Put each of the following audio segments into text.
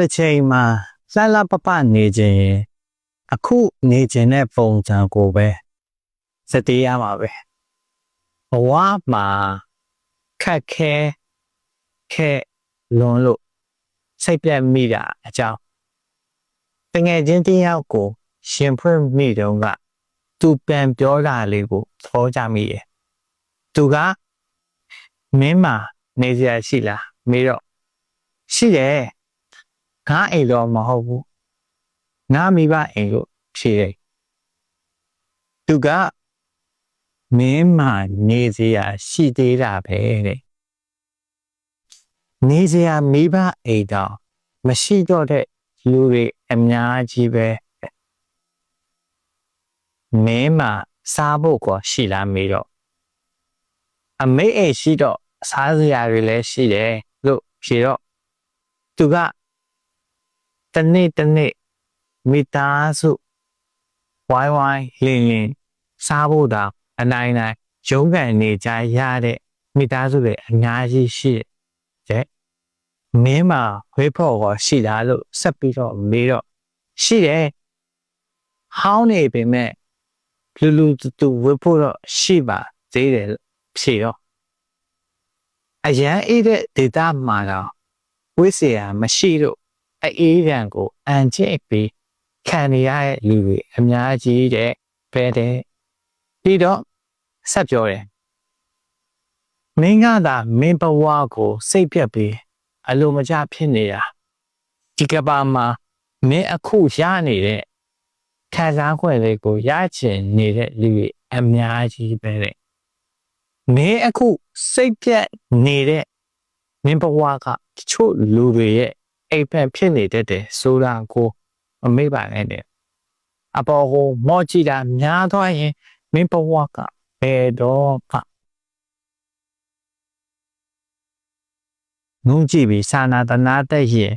တစ်ချိန်မှာလှလှပပနေခြင်းရင်အခုနေခြင်းတဲ့ပုံစံကိုပဲစတေးရမှာပဲဘဝမှာခက်ခဲခဲလွန်လို့စိတ်ပြတ်မိတာအကြောင်းတငယ်ချင်းတစ်ယောက်ကို ရှင်ဖွင့်မိတုန်းကသူပြန်ပြောတာလေးကိုသဘောကျမိရဲ့သူကမင်းမှာနေစရာရှိလားမေးတော့ရှိတယ် ငါအိမ်တော့မဟုတ်ဘူးငါမိဘအိမ်လို့ဖြေတယ်သူကမင်းမှာနေစရာရှိသေးတာပဲတဲ့နေစရာမိဘအိမ်တော့မရှိတော့တဲ့လူတွေအများကြီးပဲမင်းမှာစားဖို့ကွာရှိလားမေးတော့အမေအိမ်ရှိတော့စားစရာတွေလည်းရှိတယ်လို့ဖြေတော့သူက တနေ့တနေ့မိသားစုဝိုင်းဝိုင်းလင်းလင်းစားဖို့တောင်အနိုင်နိုင်ရုန်းကန်နေကြရတဲ့မိသားစုတွေအများကြီးရှိတဲ့မင်းမှာဝေးဖို့ကောရှိလားလို့ဆက်ပြီးတော့မေးတော့ရှိတယ်ဟောင်းနေပေမဲ့လူလူတူတူဝေးဖို့တော့ရှိပါသေးတယ်လို့ဖြေတော့အရန်အေးတဲ့ဒေတာမှာတော့ဝိစေယမရှိတော့ အေးရန်ကိုအန်ကျက်ပြီးခံနေရတဲ့လူတွေအများကြီးတဲ့ပဲတဲ့ပြီးတော့ဆက်ပြောတယ်မင်းကသာမင်းဘဝကို စိတ်ပြက်ပြီးအလိုမကျဖြစ်နေတာဒီကဘာမှာမင်းအခုရနေတဲ့ခံစား권လေးကိုရချင်နေတဲ့လူတွေအများကြီးပဲတဲ့မင်းအခုစိတ်ပြက်နေတဲ့မင်းဘဝကတချို့လူတွေရဲ့ အိပ်ဖက်ဖြစ်နေတတ်တယ်ဆိုတာကိုမမေ့ပါနဲ့တဲ့အပေါ်ကိုမော့ကြည့်တာများသွားရင်မင်းဘဝကဘယ်တော့မှငုံကြည့်ပြီးစာနာတနာတက်ရင်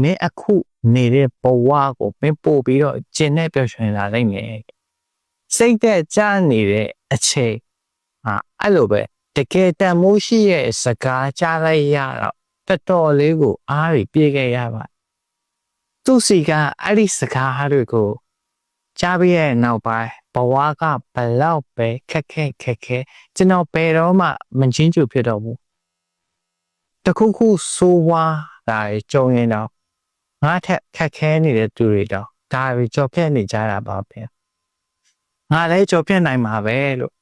မင်းအခုနေတဲ့ဘဝကိုမင်းပို့ပြီးတော့ကျင်နဲ့ပျော်ရွှင်လာနိုင်မယ်စိတ်သက်ကြနေတဲ့အချိန်ဟာအဲ့လိုပဲတကယ်တန်မိုးရှိရဲ့စကားကြားလိုက်ရတော့ တော်တော်လေးကိုအားရပြေခဲ့ရပါသူစီကအဲ့ဒီစကားတွေကိုကြားပြီးရဲ့နောက်ပိုင်းဘဝကဘလောက်ပဲခက်ခဲခက်ခဲကျွန်တော်ဘယ်တော့မှမချင်းကျူဖြစ်တော့ဘူးတခုခုဆိုးဝါးတာကြုံရင်တော့ငါထက်ခက်ခဲနေတဲ့သူတွေတော့ဒါတွေကြော်ဖြတ်နေကြတာပါပဲငါလည်းကြော်ဖြတ်နိုင်မှာပဲလို့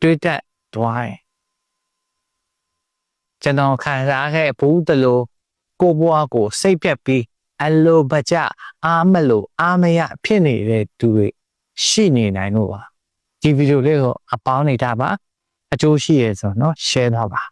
တွေးတတ်သွားရင် ကျွန်တော်ခံစားခဲ့ဘူးတလို့ကိုဘွားကိုစိတ်ပြက်ပြီးအလိုပကြအားမလို့အားမရဖြစ်နေတဲ့သူတွေရှိနေနိုင်လို့ပါဒီဗီဒီယိုလေးကိုအပေါင်းနေတာပါအကျိုးရှိရဆိုတော့ share တော့ပါ